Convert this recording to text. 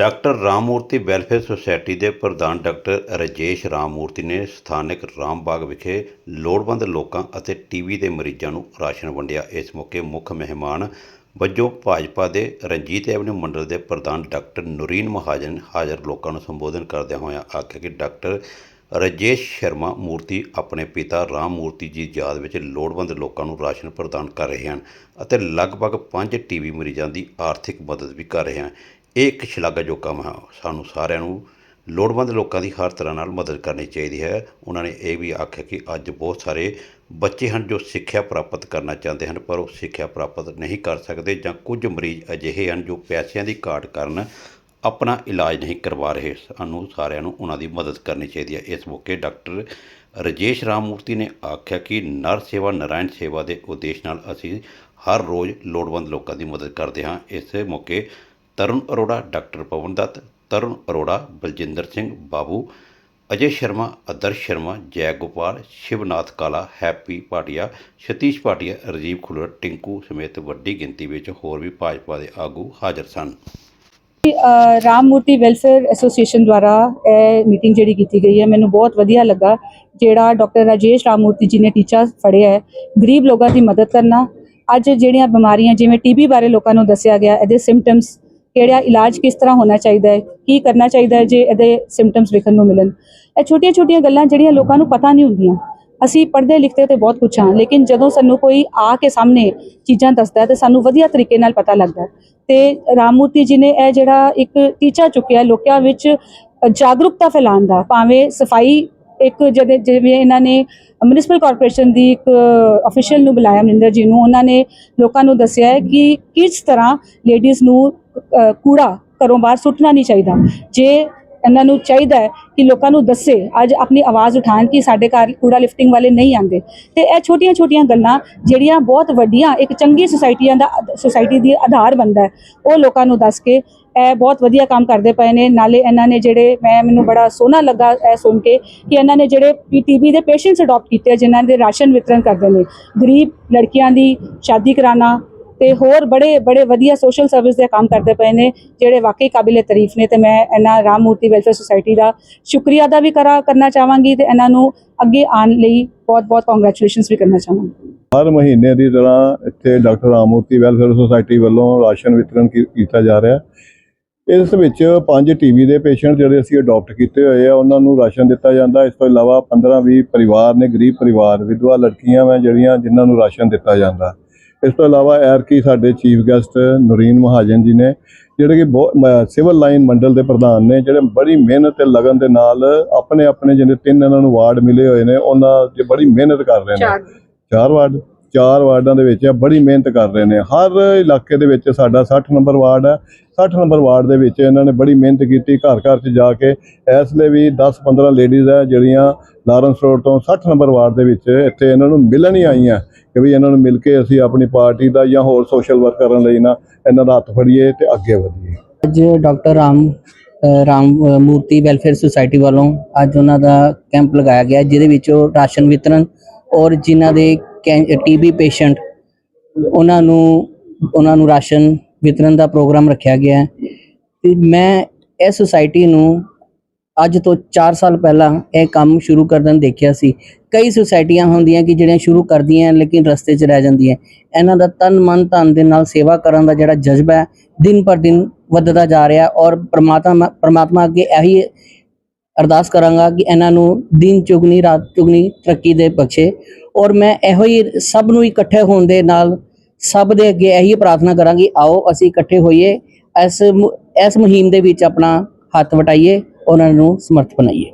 Doctor Rammurti welfare society ਦੇ ਪ੍ਰਧਾਨ doctor Rajesh Rammurthy ਨੇ ਸਥਾਨਕ ਰਾਮਬਾਗ ਵਿਖੇ ਲੋੜਵੰਦ ਲੋਕਾਂ ਅਤੇ ਟੀਵੀ ਦੇ ਮਰੀਜ਼ਾਂ ਨੂੰ ਰਾਸ਼ਨ ਵੰਡਿਆ। ਇਸ ਮੌਕੇ ਮੁੱਖ ਮਹਿਮਾਨ ਵਜੋਂ ਭਾਜਪਾ ਦੇ ਰਣਜੀਤ ਐਵਨਿਊ ਮੰਡਲ ਦੇ ਪ੍ਰਧਾਨ ਡਾਕਟਰ ਨੂਰੀਨ ਮਹਾਜਨ ਹਾਜ਼ਰ ਲੋਕਾਂ ਨੂੰ ਸੰਬੋਧਨ ਕਰਦਿਆਂ ਹੋਇਆਂ ਆਖਿਆ ਕਿ ਡਾਕਟਰ ਰਾਜੇਸ਼ ਸ਼ਰਮਾ ਮੂਰਤੀ ਆਪਣੇ ਪਿਤਾ ਰਾਮ ਮੂਰਤੀ ਜੀ ਦੀ ਯਾਦ ਵਿੱਚ ਲੋੜਵੰਦ ਲੋਕਾਂ ਨੂੰ ਰਾਸ਼ਨ ਪ੍ਰਦਾਨ ਕਰ ਰਹੇ ਹਨ ਅਤੇ ਲਗਭਗ 5 ਟੀਵੀ ਮਰੀਜ਼ਾਂ ਦੀ ਆਰਥਿਕ ਮਦਦ ਵੀ ਕਰ ਰਹੇ ਹਨ। ਇਹ ਇੱਕ ਸ਼ਲਾਘਾਯੋਗ ਕੰਮ ਹੈ, ਸਾਨੂੰ ਸਾਰਿਆਂ ਨੂੰ ਲੋੜਵੰਦ ਲੋਕਾਂ ਦੀ ਹਰ ਤਰ੍ਹਾਂ ਨਾਲ ਮਦਦ ਕਰਨੀ ਚਾਹੀਦੀ ਹੈ। ਉਹਨਾਂ ਨੇ ਇਹ ਵੀ ਆਖਿਆ ਕਿ ਅੱਜ ਬਹੁਤ ਸਾਰੇ ਬੱਚੇ ਹਨ ਜੋ ਸਿੱਖਿਆ ਪ੍ਰਾਪਤ ਕਰਨਾ ਚਾਹੁੰਦੇ ਹਨ, ਪਰ ਉਹ ਸਿੱਖਿਆ ਪ੍ਰਾਪਤ ਨਹੀਂ ਕਰ ਸਕਦੇ ਜਾਂ ਕੁਝ ਮਰੀਜ਼ ਅਜਿਹੇ ਹਨ ਜੋ ਪੈਸਿਆਂ ਦੀ ਘਾਟ ਕਾਰਨ ਆਪਣਾ ਇਲਾਜ ਨਹੀਂ ਕਰਵਾ ਰਹੇ। ਸਾਨੂੰ ਸਾਰਿਆਂ ਨੂੰ ਉਹਨਾਂ ਦੀ ਮਦਦ ਕਰਨੀ ਚਾਹੀਦੀ ਹੈ। ਇਸ ਮੌਕੇ ਡਾਕਟਰ ਰਾਜੇਸ਼ ਰਾਮਮੂਰਤੀ ਨੇ ਆਖਿਆ ਕਿ ਨਰ ਸੇਵਾ ਨਾਰਾਇਣ ਸੇਵਾ ਦੇ ਉਦੇਸ਼ ਨਾਲ ਅਸੀਂ ਹਰ ਰੋਜ਼ ਲੋੜਵੰਦ ਲੋਕਾਂ ਦੀ ਮਦਦ ਕਰਦੇ ਹਾਂ। ਇਸ ਮੌਕੇ ਤਰੁਣ ਅਰੋੜਾ, ਡਾਕਟਰ ਪਵਨ ਦੱਤ, ਤਰੁਣ ਅਰੋੜਾ, ਬਲਜਿੰਦਰ ਸਿੰਘ ਬਾਬੂ, ਅਜੇ ਸ਼ਰਮਾ ਆਦਰਸ਼ ਸ਼ਰਮਾ, ਜੈ ਗੋਪਾਲ, ਸ਼ਿਵਨਾਥ ਕਾਲਾ, ਹੈਪੀ ਭਾਟੀਆ, ਸਤੀਸ਼ ਭਾਟੀਆ, ਰਾਜੀਵ ਖੁੱਲਰ, ਟਿੰਕੂ ਸਮੇਤ ਵੱਡੀ ਗਿਣਤੀ ਵਿੱਚ ਹੋਰ ਵੀ ਭਾਜਪਾ ਦੇ ਆਗੂ ਹਾਜ਼ਰ ਸਨ। ਰਾਮ ਮੂਰਤੀ ਵੈਲਫੇਅਰ ਐਸੋਸੀਏਸ਼ਨ ਦੁਆਰਾ ਇਹ ਮੀਟਿੰਗ ਜਿਹੜੀ ਕੀਤੀ ਗਈ ਹੈ, ਮੈਨੂੰ ਬਹੁਤ ਵਧੀਆ ਲੱਗਾ। ਜਿਹੜਾ ਡਾਕਟਰ ਰਾਜੇਸ਼ ਰਾਮ ਮੂਰਤੀ ਜੀ ਨੇ ਟੀਚਾ ਫੜਿਆ ਹੈ, ਗਰੀਬ ਲੋਕਾਂ ਦੀ ਮਦਦ ਕਰਨਾ। ਅੱਜ ਜਿਹੜੀਆਂ ਬਿਮਾਰੀਆਂ, ਜਿਵੇਂ ਟੀਬੀ ਬਾਰੇ ਲੋਕਾਂ ਨੂੰ ਦੱਸਿਆ ਗਿਆ, ਇਹਦੇ ਸਿੰਪਟਮਸ ਕਿਹੜਾ ਇਲਾਜ ਕਿਸ ਤਰ੍ਹਾਂ ਹੋਣਾ ਚਾਹੀਦਾ ਹੈ, ਕੀ ਕਰਨਾ ਚਾਹੀਦਾ ਹੈ ਜੇ ਇਹਦੇ ਸਿੰਪਟਮਸ ਵੇਖਣ ਨੂੰ ਮਿਲਣ। ਇਹ ਛੋਟੀਆਂ-ਛੋਟੀਆਂ ਗੱਲਾਂ ਜਿਹੜੀਆਂ ਲੋਕਾਂ ਨੂੰ ਪਤਾ ਨਹੀਂ ਹੁੰਦੀਆਂ। ਅਸੀਂ ਪੜ੍ਹਦੇ ਲਿਖਦੇ ਤੇ ਬਹੁਤ ਕੁਛ ਹਾਂ, ਲੇਕਿਨ ਜਦੋਂ ਸਾਨੂੰ ਕੋਈ ਆ ਕੇ ਸਾਹਮਣੇ ਚੀਜ਼ਾਂ ਦੱਸਦਾ ਹੈ ਤੇ ਸਾਨੂੰ ਵਧੀਆ ਤਰੀਕੇ ਨਾਲ ਪਤਾ ਲੱਗਦਾ ਹੈ। ਤੇ ਰਾਮਮੂਰਤੀ ਜੀ ਨੇ ਇਹ ਜਿਹੜਾ ਇੱਕ ਟੀਚਾ ਚੁੱਕਿਆ ਲੋਕਾਂ ਵਿੱਚ ਜਾਗਰੂਕਤਾ ਫੈਲਾਉਣ ਦਾ, ਭਾਵੇਂ ਸਫ਼ਾਈ ਇੱਕ ਜਦੇ ਜਿਵੇਂ ਇਹਨਾਂ ਨੇ ਮਿਊਨਿਸਪਲ ਕਾਰਪੋਰੇਸ਼ਨ ਦੀ ਇੱਕ ਅਫੀਸ਼ੀਅਲ ਨੂੰ ਬੁਲਾਇਆ ਮਨਿੰਦਰ ਜੀ ਨੂੰ, ਉਹਨਾਂ ਨੇ ਲੋਕਾਂ ਨੂੰ ਦੱਸਿਆ ਹੈ ਕਿ ਕਿਸ ਤਰ੍ਹਾਂ ਲੇਡੀਜ਼ ਨੂੰ ਕੂੜਾ ਘਰੋਂ ਬਾਹਰ ਸੁੱਟਣਾ ਨਹੀਂ ਚਾਹੀਦਾ। ਜੇ ਇਹਨਾਂ ਨੂੰ ਚਾਹੀਦਾ ਹੈ ਕਿ ਲੋਕਾਂ ਨੂੰ ਦੱਸੇ, ਅੱਜ ਆਪਣੀ ਆਵਾਜ਼ ਉਠਾਉਣ ਕਿ ਸਾਡੇ ਘਰ ਕੂੜਾ ਲਿਫਟਿੰਗ ਵਾਲੇ ਨਹੀਂ ਆਉਂਦੇ। ਤੇ ਇਹ ਛੋਟੀਆਂ-ਛੋਟੀਆਂ ਗੱਲਾਂ ਜਿਹੜੀਆਂ ਬਹੁਤ ਵੱਡੀਆਂ, ਇੱਕ ਚੰਗੀ ਸੁਸਾਇਟੀਆਂ ਦਾ ਸੁਸਾਇਟੀ ਦੀ ਆਧਾਰ ਬਣਦਾ ਹੈ, ਉਹ ਲੋਕਾਂ ਨੂੰ ਦੱਸ ਕੇ ਇਹ ਬਹੁਤ ਵਧੀਆ ਕੰਮ ਕਰਦੇ ਪਏ ਨੇ। ਨਾਲੇ ਇਹਨਾਂ ਨੇ ਜਿਹੜੇ ਮੈਂ, ਮੈਨੂੰ ਬੜਾ ਸੋਹਣਾ ਲੱਗਾ ਇਹ ਸੁਣ ਕੇ ਕਿ ਇਹਨਾਂ ਨੇ ਜਿਹੜੇ ਪੀਟੀਬੀ ਦੇ ਪੇਸ਼ੈਂਟਸ ਅਡਾਪਟ ਕੀਤੇ ਜਿਨ੍ਹਾਂ ਦੇ ਰਾਸ਼ਨ ਵਿਤਰਨ ਕਰਦੇ ਨੇ। ਗਰੀਬ ਲੜਕੀਆਂ ਦੀ ਸ਼ਾਦੀ ਕਰਾਣਾ ਤੇ ਹੋਰ ਬੜੇ ਬੜੇ ਵਧੀਆ ਸੋਸ਼ਲ ਸਰਵਿਸ ਦੇ ਕੰਮ ਕਰਦੇ ਪਏ ਨੇ, ਜਿਹੜੇ ਵਾਕਈ ਕਾਬਿਲੇ ਤਾਰੀਫ ਨੇ ਤੇ ਮੈਂ ਇਹਨਾਂ ਰਾਮ ਮੂਰਤੀ ਵੈਲਫੇਅਰ ਸੁਸਾਇਟੀ ਦਾ ਸ਼ੁਕਰੀਆ ਦਾ ਵੀ ਕਰਾ, ਕਰਨਾ ਚਾਹਾਂਗੀ ਤੇ ਇਹਨਾਂ ਨੂੰ ਅੱਗੇ ਆਉਣ ਲਈ ਬਹੁਤ ਬਹੁਤ ਕੰਗ੍ਰੈਚੁਲੇਸ਼ਨਸ ਵੀ ਕਰਨਾ ਚਾਹਾਂਗੀ। ਹਰ ਮਹੀਨੇ ਦੀ ਤਰ੍ਹਾਂ ਇੱਥੇ ਡਾਕਟਰ ਰਾਮਮੂਰਤੀ ਵੈਲਫੇਅਰ ਸੁਸਾਇਟੀ ਵੱਲੋਂ ਰਾਸ਼ਨ ਵਿਤਰਨ ਕੀਤਾ ਜਾ ਰਿਹਾ। ਇਸ ਵਿੱਚ ਪੰਜ ਟੀਵੀ ਦੇ ਪੇਸ਼ੈਂਟ ਜਿਹੜੇ ਅਸੀਂ ਅਡਾਪਟ ਕੀਤੇ ਹੋਏ ਆ ਉਹਨਾਂ ਨੂੰ ਰਾਸ਼ਨ ਦਿੱਤਾ ਜਾਂਦਾ। ਇਸ ਤੋਂ ਇਲਾਵਾ 15-20 ਪਰਿਵਾਰ ਨੇ ਗਰੀਬ ਪਰਿਵਾਰ ਵਿਧਵਾ ਲੜਕੀਆਂ ਵਾ ਜਿਹੜੀਆਂ ਜਿਨ੍ਹਾਂ ਨੂੰ ਰਾਸ਼ਨ ਦਿੱਤਾ ਜਾਂਦਾ। ਇਸ ਤੋਂ ਇਲਾਵਾ ਐਰ ਕੀ ਸਾਡੇ ਚੀਫ ਗੈਸਟ ਨੁਰੀਨ ਮਹਾਜਨ ਜੀ ਨੇ ਜਿਹੜੇ ਕਿ ਸਿਵਲ ਲਾਈਨ ਮੰਡਲ ਦੇ ਪ੍ਰਧਾਨ ਨੇ ਜਿਹੜੇ ਬੜੀ ਮਿਹਨਤ ਤੇ ਲਗਨ ਦੇ ਨਾਲ ਆਪਣੇ ਆਪਣੇ ਜਿਹੜੇ ਤਿੰਨ ਇਹਨਾਂ ਨੂੰ ਵਾਰਡ ਮਿਲੇ ਹੋਏ ਨੇ ਉਹਨਾਂ 'ਚ ਬੜੀ ਮਿਹਨਤ ਕਰ ਰਹੇ ਨੇ। ਚਾਰ ਵਾਰਡ? ਚਾਰ ਵਾਰਡਾਂ ਦੇ ਵਿੱਚ ਇਹ ਬੜੀ ਮਿਹਨਤ ਕਰ ਰਹੇ ਨੇ। ਹਰ ਇਲਾਕੇ ਦੇ ਵਿੱਚ ਸਾਡਾ 60 ਨੰਬਰ ਵਾਰਡ ਹੈ 60 ਨੰਬਰ ਵਾਰਡ ਦੇ ਵਿੱਚ ਇਹਨਾਂ ਨੇ ਬੜੀ ਮਿਹਨਤ ਕੀਤੀ ਘਰ ਘਰ 'ਚ ਜਾ ਕੇ। ਇਸ ਲਈ ਵੀ 10-15 ਲੇਡੀਜ਼ ਹੈ ਜਿਹੜੀਆਂ ਲਾਰੈਂਸ ਰੋਡ ਤੋਂ 60 ਨੰਬਰ ਵਾਰਡ ਦੇ ਵਿੱਚ ਇੱਥੇ ਇਹਨਾਂ ਨੂੰ ਮਿਲਣ ਹੀ ਆਈਆਂ ਕਿ ਵੀ ਇਹਨਾਂ ਨੂੰ ਮਿਲ ਕੇ ਅਸੀਂ ਆਪਣੀ ਪਾਰਟੀ ਦਾ ਜਾਂ ਹੋਰ ਸੋਸ਼ਲ ਵਰਕ ਕਰਨ ਲਈ ਨਾ ਇਹਨਾਂ ਦਾ ਹੱਥ ਫੜੀਏ ਤੇ ਅੱਗੇ ਵਧੀਏ। ਅੱਜ doctor Ram Ram Murti welfare society ਵੱਲੋਂ ਅੱਜ ਉਹਨਾਂ ਦਾ ਕੈਂਪ ਲਗਾਇਆ ਗਿਆ, ਜਿਹਦੇ ਵਿੱਚ ਉਹ ਰਾਸ਼ਨ ਵਿਤਰਨ ਔਰ ਜਿਨ੍ਹਾਂ ਦੇ ਟੀਬੀ ਪੇਸ਼ੈਂਟ, ਉਹਨਾਂ ਨੂੰ ਉਹਨਾਂ ਨੂੰ ਰਾਸ਼ਨ ਵਿਤਰਨ ਦਾ ਪ੍ਰੋਗਰਾਮ ਰੱਖਿਆ ਗਿਆ ਹੈ। ਤੇ ਮੈਂ ਇਹ ਸੁਸਾਇਟੀ ਨੂੰ ਅੱਜ ਤੋਂ 4 ਸਾਲ ਪਹਿਲਾਂ ਇਹ ਕੰਮ ਸ਼ੁਰੂ ਕਰਨ ਦੇਖਿਆ ਸੀ। ਕਈ ਸੁਸਾਇਟੀਆਂ ਹੁੰਦੀਆਂ ਕਿ ਜਿਹੜੀਆਂ ਸ਼ੁਰੂ ਕਰਦੀਆਂ ਲੇਕਿਨ ਰਸਤੇ 'ਚ ਰਹਿ ਜਾਂਦੀਆਂ ਇਹਨਾਂ ਦਾ ਤਨ, ਮਨ, ਧਨ ਦੇ ਨਾਲ ਸੇਵਾ ਕਰਨ ਦਾ ਜਿਹੜਾ ਜਜ਼ਬਾ ਹੈ, ਦਿਨ ਪਰ ਦਿਨ ਵੱਧਦਾ ਜਾ ਰਿਹਾ ਔਰ ਪਰਮਾਤਮਾ ਪਰਮਾਤਮਾ ਅੱਗੇ ਇਹੀ ਅਰਦਾਸ ਕਰਾਂਗਾ ਕਿ ਇਹਨਾਂ ਨੂੰ ਦਿਨ ਚੁਗਨੀ, ਰਾਤ ਚੁਗਨੀ ਤਰੱਕੀ ਦੇ ਬਖਸ਼ੇ। ਔਰ ਮੈਂ ਇਹੋ ਹੀ ਸਭ ਨੂੰ ਇਕੱਠੇ ਹੋਣ ਦੇ ਨਾਲ ਸਭ ਦੇ ਅੱਗੇ ਇਹੀ ਪ੍ਰਾਰਥਨਾ ਕਰਾਂਗੀ, ਆਓ ਅਸੀਂ ਇਕੱਠੇ ਹੋਈਏ, ਇਸ ਮੁ- ਇਸ ਮੁਹਿੰਮ ਦੇ ਵਿੱਚ ਆਪਣਾ ਹੱਥ ਵਟਾਈਏ, ਉਹਨਾਂ ਨੂੰ ਸਮਰਥ ਬਣਾਈਏ।